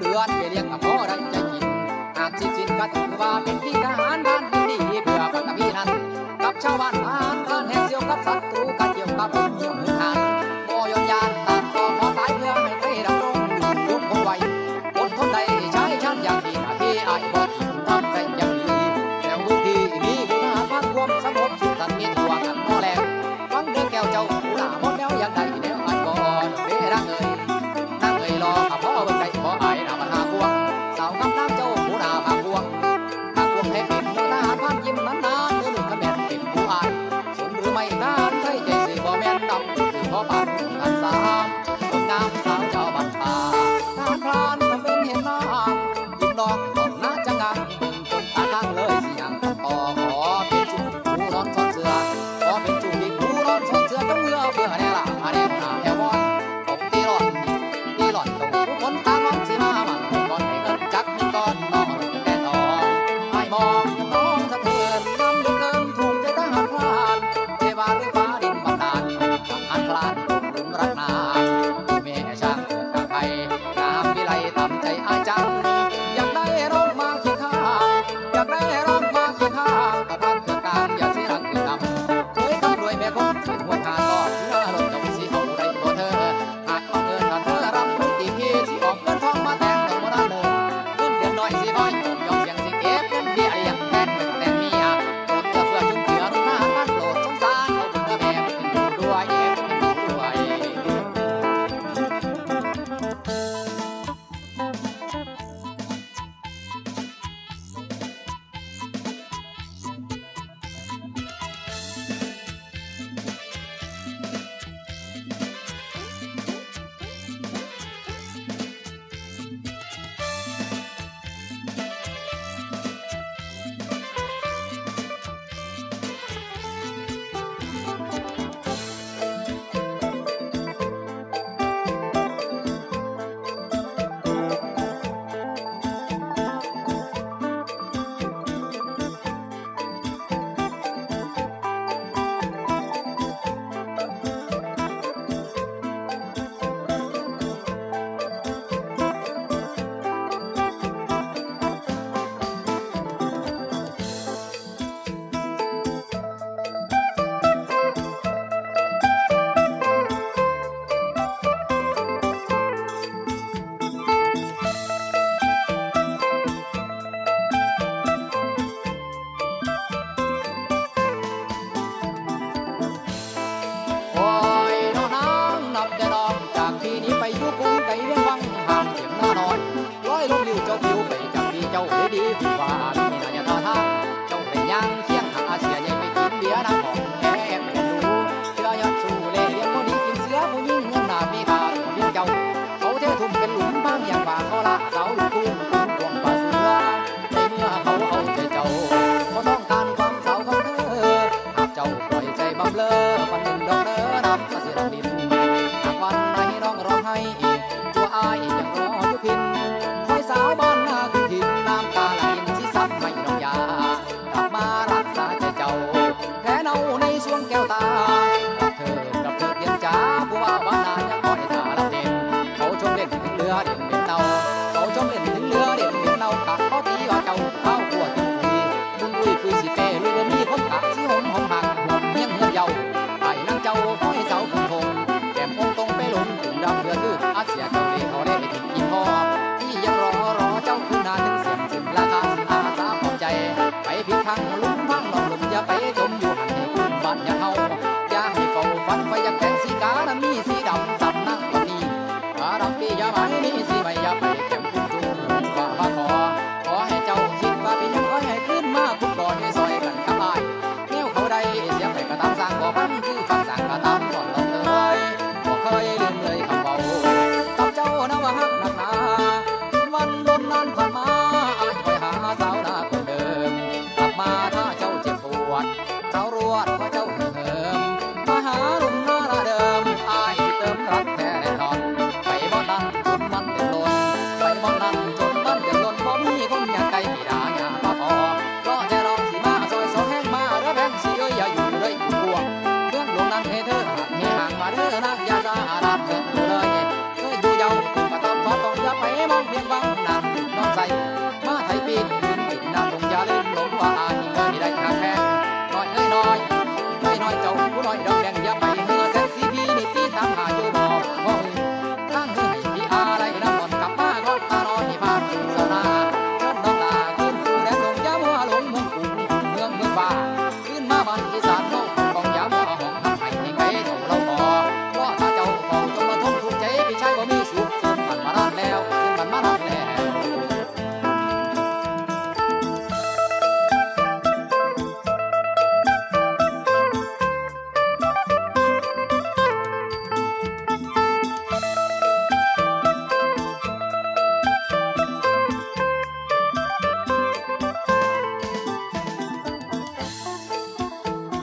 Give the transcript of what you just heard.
เดือนไปเลี้ยงกับพ่อดันใจกินอาชีพจินก็ถือว่าเป็นพี่ทหารบ้านที่ดีเพื่อคนกับพี่นั้นกับชาวบ้านทหารบ้านแห่งเสียวกับศัตรู 더 많아. พี่ทั้งลู